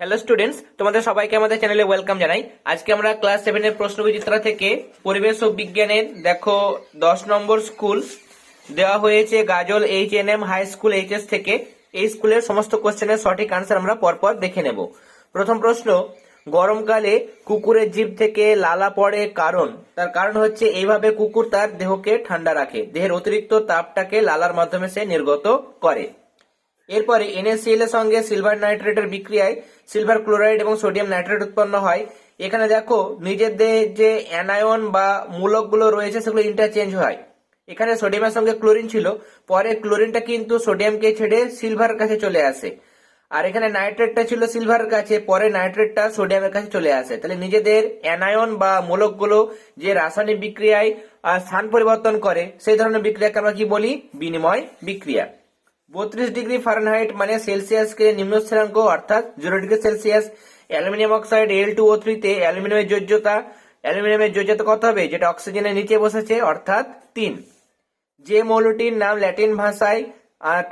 Hello students তোমাদের সবাইকে আমাদের চ্যানেলে ওয়েলকাম জানাই। আজকে আমরা ক্লাস সেভেনের প্রশ্ন বিচিত্রা থেকে পরিবেশ ও বিজ্ঞানের, দেখো, দশ নম্বর স্কুল দেওয়া হয়েছে Gazole H N M high school HS থেকে। এই স্কুলের সমস্ত কোশ্চেনের সঠিক আনসার আমরা পরপর দেখে নেব। প্রথম প্রশ্ন গরমকালে কুকুরের জিভ থেকে লালা পড়ে কারণ? তার কারণ হচ্ছে এইভাবে কুকুর তার দেহকে ঠান্ডা রাখে। দেহের অতিরিক্ত তাপটাকে লালার মাধ্যমে সে নির্গত করে। এরপরে NaCl এর সঙ্গে সিলভার নাইট্রেটের বিক্রিয়ায় সিলভার ক্লোরাইড এবং সোডিয়াম নাইট্রেট উৎপন্ন হয়। এখানে দেখো, নিজেদের যে অ্যানায়ন বা মূলকগুলো রয়েছে, সেগুলো ইন্টারচেঞ্জ হয়। এখানে সোডিয়ামের সঙ্গে ক্লোরিন ছিল, পরে ক্লোরিনটা কিন্তু সোডিয়ামকে ছেড়ে সিলভার কাছে চলে আসে। আর এখানে নাইট্রেটটা ছিল সিলভারের কাছে, পরে নাইট্রেটটা সোডিয়ামের কাছে চলে আসে। তাহলে নিজেদের অ্যানায়ন বা মূলকগুলো যে রাসায়নিক বিক্রিয়ায় স্থান পরিবর্তন করে, সেই ধরনের বিক্রিয়াকে আমরা কি বলি? বিনিময় বিক্রিয়া। বত্রিশ ডিগ্রি ফারেনহাইট মানে সেলসিয়াসকে নিম্ন স্থিরাঙ্ক অর্থাৎ zero degree Celsius aluminium oxide L two O থ্রিতে অ্যালুমিনিয়ামের যোজ্যতা অ্যালুমিনিয়ামের যোজ্যতা কত হবে? যেটা অক্সিজেনের নিচে বসেছে, অর্থাৎ তিন। যে মৌলটির নাম ল্যাটিন ভাষায়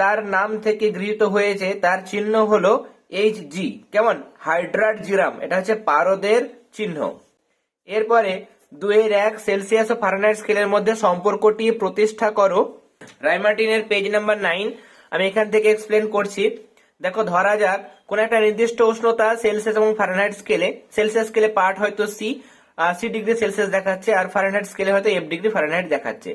তার নাম থেকে গৃহীত হয়েছে, তার চিহ্ন হলো এইচ জি কেমন? হাইড্রাট জিরাম এটা হচ্ছে পারদের চিহ্ন। এরপরে দুইয়ের এক সেলসিয়াস ও ফারেনহাইট স্কেলের মধ্যে সম্পর্কটি প্রতিষ্ঠা করো। রাইমার্টিনের পেজ নাম্বার নাইন। আমি এখান থেকে এক্সপ্লেন করছি। দেখো, ধরা যাক, কোন একটা নির্দিষ্ট উষ্ণতা সেলসিয়াস এবং ফারেনহাইট স্কেলে, সেলসিয়াস স্কেলে পার্ট হয়তো সি সি ডিগ্রি সেলসিয়াস দেখাচ্ছে, আর ফারেনহাইট স্কেলে হয়তো এফ ডিগ্রি ফারেনহাইট দেখাচ্ছে।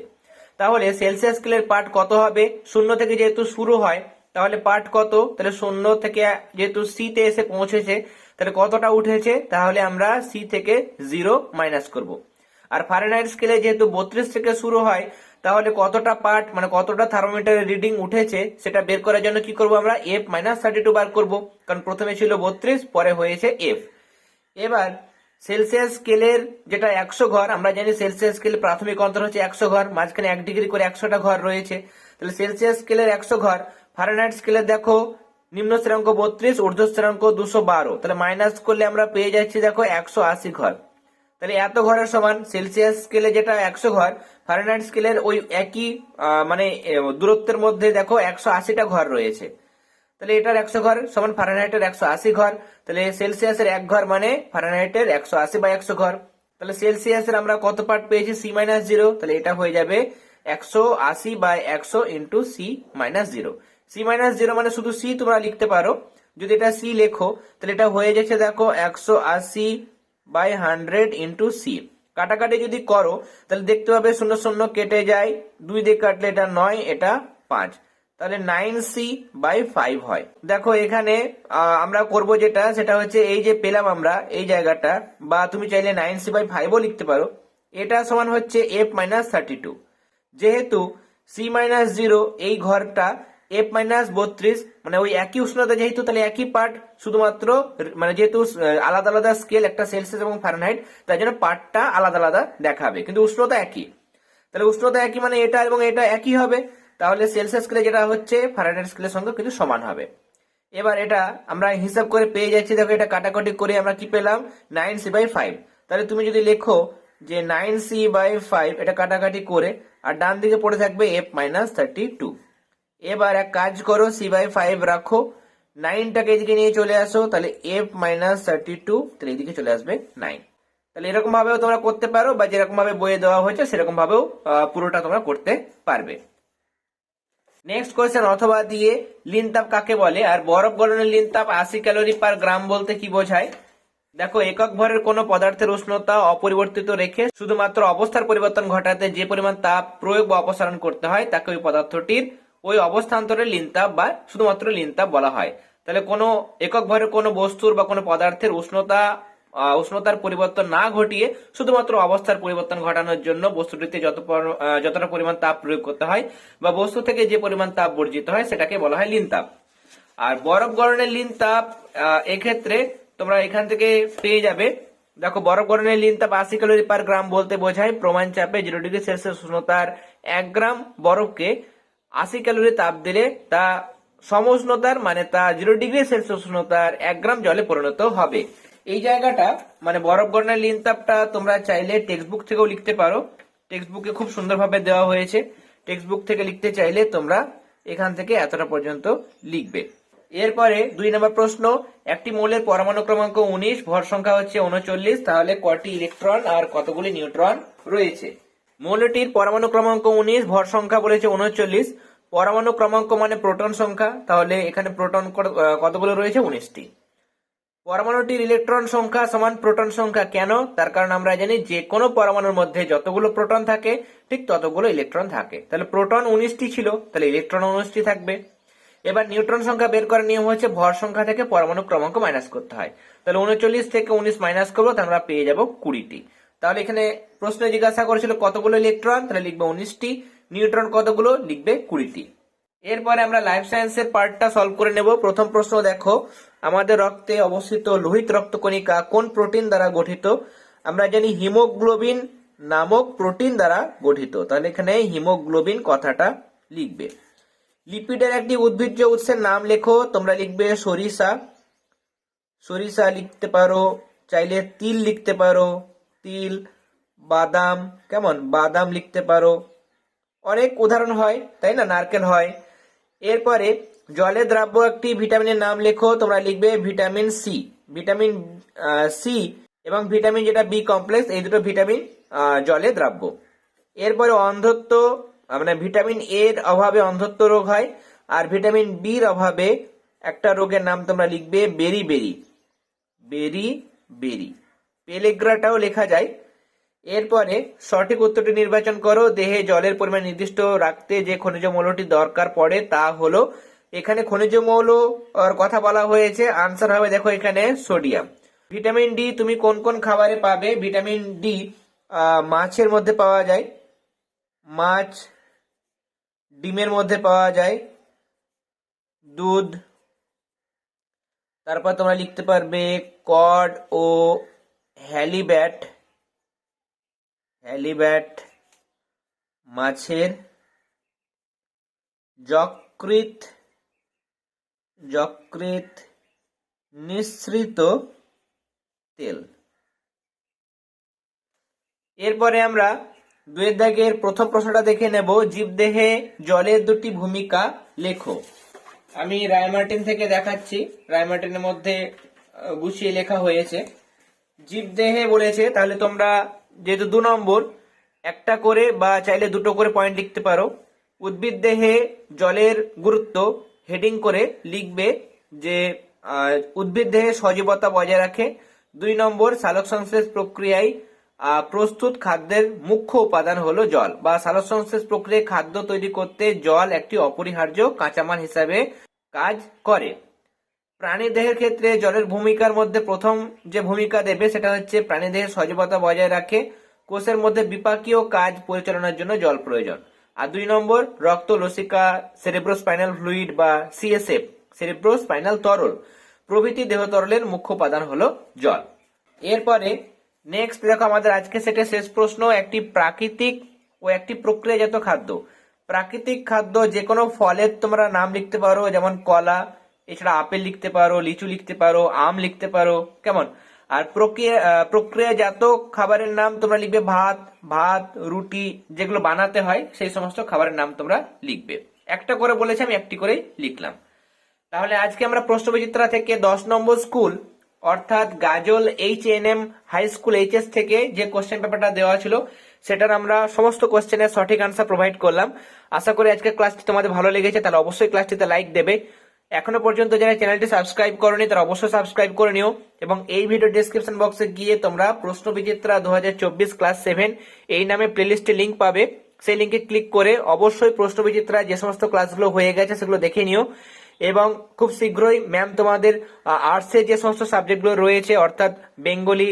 তাহলে সেলসিয়াস স্কেলের পার্ট কত হবে? শূন্য থেকে যেহেতু শুরু হয়, তাহলে পার্ট কত? তাহলে শূন্য থেকে যেহেতু সি তে এসে পৌঁছেছে, তাহলে কতটা উঠেছে? তাহলে আমরা সি থেকে জিরো মাইনাস করব। আর ফারেনহাইট স্কেলে যেহেতু বত্রিশ থেকে শুরু হয় তাহলে কতটা পার্ট মানে কতটা থার্মোমিটারের রিডিং উঠেছে, সেটা বের করার জন্য কি করব আমরা? এফ মাইনাস থার্টি টু বার করব। কারণ প্রথমে ছিল বত্রিশ, পরে হয়েছে এফ এবার সেলসিয়াস স্কেলের যেটা একশো ঘর, আমরা জানি সেলসিয়াস স্কেলের প্রাথমিক অন্তর হচ্ছে একশো ঘর, মাঝখানে এক ডিগ্রি করে একশোটা ঘর রয়েছে। তাহলে সেলসিয়াস স্কেলের একশো ঘর ফারেনহাইট স্কেলের দেখো, নিম্ন স্থিরাঙ্ক বত্রিশ, ঊর্ধ্ব স্থিরাঙ্ক দুশো বারো। তাহলে মাইনাস করলে আমরা পেয়ে যাচ্ছি, দেখো, একশো আশি ঘর। তাহলে এত ঘরের সমান সেলসিয়াস স্কেলে যেটা একশো ঘর ফারেনহাইট স্কেলের ওই একই মানে দূরত্বের মধ্যে দেখো একশো আশিটা ঘর রয়েছে। তাহলে এটার একশো ঘর সমান ফারেনহাইটের একশো আশি ঘর, তাহলে সেলসিয়াসের এক ঘর মানে ফারেনহাইটের একশো আশি বা একশো ঘর। তাহলে সেলসিয়াসের আমরা কত পার্ট পেয়েছি? সি মাইনাস জিরো তাহলে এটা হয়ে যাবে একশো আশি বাই একশো into C minus zero C minus zero মানে শুধু সি তোমরা লিখতে পারো। যদি এটা সি লেখো, তাহলে এটা হয়ে যাচ্ছে দেখো একশো আশি বাই হান্ড্রেড ইন্টু সি কাটাকাটি যদি করো, তাহলে দেখতে পাবে শূন্য শূন্য কেটে যায়। দুই দিয়ে কাটলে এটা নয়, এটা পাঁচ। তাহলে নাইন সি বাই ফাইভ হয়। দেখো এখানে আমরা করব যেটা, সেটা হচ্ছে এই যে পেলাম আমরা এই জায়গাটা, বা তুমি চাইলে নাইন সি বাই ফাইভও লিখতে পারো। এটা সমান হচ্ছে এফ মাইনাস থার্টি টু। যেহেতু সি মাইনাস জিরো, এই ঘরটা এফ মাইনাস বত্রিশ মানে ওই একই উষ্ণতা যেহেতু, তাহলে একই পার্ট শুধুমাত্র মানে যেহেতু আলাদা আলাদা স্কেল একটা সেলসিয়াস এবং ফারেনহাইট তাই জন্য পার্টটা আলাদা আলাদা দেখাবে। কিন্তু উষ্ণতা একই। তাহলে উষ্ণতা একই মানে এটা এবং এটা একই হবে। তাহলে সেলসিয়াস স্কেলে যেটা হচ্ছে ফারেনহাইট স্কেলের সঙ্গে কিন্তু সমান হবে। এবার এটা আমরা হিসাব করে পেয়ে যাচ্ছি। দেখো এটা কাটাকাটি করে আমরা কি পেলাম? নাইন সি বাই ফাইভ তাহলে তুমি যদি লেখো যে নাইন সি বাই ফাইভ এটা কাটাকাটি করে, আর ডান দিকে পড়ে থাকবে এফ মাইনাস থার্টি টু এবার এক কাজ করো সি বাই ফাইভ রাখো। নাইনটাকে এদিকে নিয়ে চলে আসো, তাহলে এফ মাইনাস থার্টি টু তাহলে এদিকে চলে আসবে নাইন তাহলে এরকম ভাবেও তোমরা করতে পারো, বা যেরকম ভাবে বইয়ে দেওয়া হয়েছে সেরকম ভাবেও পুরোটা তোমরা করতে পারবে। নেক্সট কোয়েশ্চেন অথবা দিয়ে লিন তাপ কাকে বলে? আর বরফ গলনের লিন তাপ আশি ক্যালোরি পার গ্রাম বলতে কি বোঝায়? দেখো, একক ভরের কোনো পদার্থের উষ্ণতা অপরিবর্তিত রেখে শুধুমাত্র অবস্থার পরিবর্তন ঘটাতে যে পরিমাণ তাপ প্রয়োগ বা অপসারণ করতে হয়, তাকে ওই পদার্থটির ওই অবস্থান্তরের লিনতাপ বা শুধুমাত্র লিনতাপ বলা হয়। তাহলে কোনো একক ভরের কোনো বস্তুর বা কোনো পদার্থের উষ্ণতা উষ্ণতার পরিবর্তন না ঘটিয়ে শুধুমাত্র অবস্থার পরিবর্তন ঘটানোর জন্য বস্তুটিতে যত যতটা পরিমাণ তাপ প্রয়োগ করতে হয় বা বস্তু থেকে যে পরিমাণ তাপ বর্জিত হয় সেটাকে বলা হয় লিনতাপ। আর বরফ গরণের লিন তাপ আহ, এক্ষেত্রে তোমরা এখান থেকে পেয়ে যাবে। দেখো বরফ গরণের লিন তাপ আশি ক্যালোরি পার গ্রাম বলতে বোঝায়। প্রমাণ চাপে জিরো ডিগ্রি সেলসিয়াস উষ্ণতার এক গ্রাম বরফকে আশি ক্যালোরি তাপ দিলে তা সম উষ্ণতার মানে তা জিরো ডিগ্রি সেলসিয়াস উষ্ণতার এক গ্রাম জলে পরিণত হবে। এই জায়গাটা মানে বরফ গরনের লিন তাপটা তোমরা চাইলে টেক্সট বুক থেকেও লিখতে পারো। টেক্সট বুকে খুব সুন্দরভাবে দেওয়া হয়েছে। টেক্সট বুক থেকে লিখতে চাইলে তোমরা এখান থেকে এতটা পর্যন্ত লিখবে। এরপরে দুই নম্বর প্রশ্ন, একটি মৌলের পরমাণু ক্রমাঙ্ক উনিশ, ভর সংখ্যা হচ্ছে উনচল্লিশ, তাহলে কটি ইলেকট্রন আর কতগুলি নিউট্রন রয়েছে? মৌলটির পরমাণু ক্রমাঙ্ক উনিশ, ভর সংখ্যা বলেছে উনচল্লিশ পরমাণু ক্রমাঙ্ক মানে প্রোটন সংখ্যা, তাহলে এখানে প্রোটন কত- কতগুলো রয়েছে? উনিশটি। পরমাণুটির ইলেকট্রন সংখ্যা সমান প্রোটন সংখ্যা কেন? তার কারণ আমরা জানি যে কোনো পরমাণুর মধ্যে যতগুলো প্রোটন থাকে, ঠিক ততগুলো ইলেকট্রন থাকে। তাহলে প্রোটন উনিশটি ছিল, তাহলে ইলেকট্রন উনিশটি থাকবে। এবার নিউট্রন সংখ্যা বের করার নিয়ম হচ্ছে ভর সংখ্যা থেকে পরমাণু ক্রমাঙ্ক মাইনাস করতে হয়। তাহলে উনচল্লিশ থেকে উনিশ মাইনাস করব আমরা পেয়ে যাব কুড়িটি। তাহলে এখানে প্রশ্ন জিজ্ঞাসা করেছিল কতগুলো ইলেকট্রন তাহলে লিখবে উনিশটি। নিউট্রন কতগুলো? লিখবে কুড়িটি। এরপরে আমরা লাইফ সায়েন্সের পার্টটা সলভ করে নেব। প্রথম প্রশ্ন দেখো, আমাদের রক্তে অবস্থিত লোহিত রক্তকণিকা কোন প্রোটিন দ্বারা গঠিত? আমরা জানি হিমোগ্লোবিন নামক প্রোটিন দ্বারা গঠিত। তাহলে এখানে হিমোগ্লোবিন কথাটা লিখবে। লিপিডের একটি উদ্ভিজ্জ উৎসের নাম লেখো, তোমরা লিখবে সরিষা। সরিষা লিখতে পারো, চাইলে তিল লিখতে পারো। তিল, বাদাম, কেমন? বাদাম লিখতে পারো। অনেক উদাহরণ হয়, তাই না? নারকেল হয়। এরপরে জলে দ্রাব্য একটি ভিটামিনের নাম লেখো, তোমরা লিখবে ভিটামিন সি ভিটামিন সি এবং ভিটামিন যেটা বি কমপ্লেক্স এই দুটো ভিটামিন জলে দ্রাব্য। এরপরে অন্ধত্ব মানে ভিটামিন এর অভাবে অন্ধত্ব রোগ হয়, আর ভিটামিন বির অভাবে একটা রোগের নাম তোমরা লিখবে বেরি বেরি। বেরি বেরি। পেলেগ্রাটাও লেখা যায়। এরপরে সঠিক উত্তরটি নির্বাচন করো। দেহে জলের পরিমাণ নির্দিষ্ট রাখতে যে খনিজ মৌলটি দরকার পড়ে তা হলো, এখানে খনিজ মৌল কথা বলা হয়েছে। আনসার হবে দেখো এখানে সোডিয়াম ভিটামিন ডি তুমি কোন কোন খাবারে পাবে? ভিটামিন ডি মাছের মধ্যে পাওয়া যায়। মাছ ডিমের মধ্যে পাওয়া যায়। দুধ। তারপর তোমরা লিখতে পারবে কড ও হ্যালিব্যাট হ্যালিব্যাট, মাছের যকৃত যকৃত নিঃসৃত তেল। এরপরে আমরা দুয়ের দাগের প্রথম প্রশ্নটা দেখে নেব। জীবদেহে জলের দুটি ভূমিকা লেখো। আমি রায়মার্টিন থেকে দেখাচ্ছি। রায়মার্টিনের মধ্যে গুছিয়ে লেখা হয়েছে। জীবদেহে বলেছে, তাহলে তোমরা যেহেতু দু নম্বর, একটা করে বা চাইলে দুটো করে পয়েন্ট লিখতে পারো। উদ্ভিদ দেহে জলের গুরুত্ব হেডিং করে লিখবে যে উদ্ভিদ দেহে সজীবতা বজায় রাখে। দুই নম্বর সালোক সংশ্লেষ প্রক্রিয়ায় প্রস্তুত খাদ্যের মুখ্য উপাদান হলো জল বা সালোক সংশ্লেষ প্রক্রিয়ায় খাদ্য তৈরি করতে জল একটি অপরিহার্য কাঁচামাল হিসাবে কাজ করে। প্রাণী দেহের ক্ষেত্রে জলের ভূমিকার মধ্যে প্রথম যে ভূমিকা দেবে সেটা হচ্ছে প্রাণী দেহের সজীবতা বজায় রাখে, কোষের মধ্যে বিপাকীয় কাজ পরিচালনার জন্য জল প্রয়োজন। আর দুই নম্বর, রক্ত, লসিকা সেরেব্রোস্পাইনাল ফ্লুইড বা সিএসএফ সেরেব্রোস্পাইনাল তরল। প্রভৃতি দেহ তরলের মুখ্য উপাদান হলো জল। এরপরে নেক্সট দেখো আমাদের আজকে সেটা শেষ প্রশ্ন, একটি প্রাকৃতিক ও একটি প্রক্রিয়াজাত খাদ্য। প্রাকৃতিক খাদ্য যে কোনো ফলের তোমরা নাম লিখতে পারো, যেমন কলা এছাড়া আপেল লিখতে পারো, লিচু লিখতে পারো, আম লিখতে পারো, কেমন? আর প্রক্রিয়া প্রক্রিয়াজাত খাবারের নাম তোমরা লিখবে ভাত ভাত, রুটি, যেগুলো বানাতে হয়, সেই সমস্ত খাবারের নাম তোমরা লিখবে। একটা করে বলেছি আমি, একটি করে লিখলাম। তাহলে আজকে আমরা প্রশ্ন প্রশ্নবিচিত্রা থেকে দশ নম্বর স্কুল, অর্থাৎ Gazole H N M high school HS থেকে যে কোশ্চেন পেপারটা দেওয়া ছিল, সেটার আমরা সমস্ত কোশ্চেনের সঠিক আনসার প্রোভাইড করলাম। আশা করি আজকের ক্লাসটি তোমাদের ভালো লেগেছে, তাহলে অবশ্যই ক্লাসটিতে লাইক দেবে। এখনও পর্যন্ত যারা চ্যানেলটি সাবস্ক্রাইব করনি, তারা অবশ্যই সাবস্ক্রাইব করে নিও এবং এই ভিডিও ডিসক্রিপশন বক্সে গিয়ে তোমরা প্রশ্ন বিচিত্রা দু হাজার চব্বিশ ক্লাস সেভেন এই নামে প্লেলিস্টে লিঙ্ক পাবে। সেই লিঙ্কে ক্লিক করে অবশ্যই প্রশ্ন বিচিত্রা যে সমস্ত ক্লাসগুলো হয়ে গেছে সেগুলো দেখে নিও। এবং খুব শীঘ্রই ম্যাম তোমাদের আর্টসে যে সমস্ত সাবজেক্টগুলো রয়েছে, অর্থাৎ বেঙ্গলি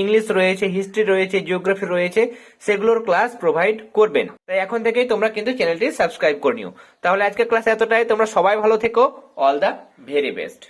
ইংলিশ রয়েছে হিস্ট্রি রয়েছে জিওগ্রাফি রয়েছে, সেগুলোর ক্লাস প্রোভাইড করবেন তাই এখন থেকেই তোমরা কিন্তু চ্যানেলটি সাবস্ক্রাইব করে নিও। তাহলে আজকের ক্লাস এতটাই। তোমরা সবাই ভালো থেকো। All the very best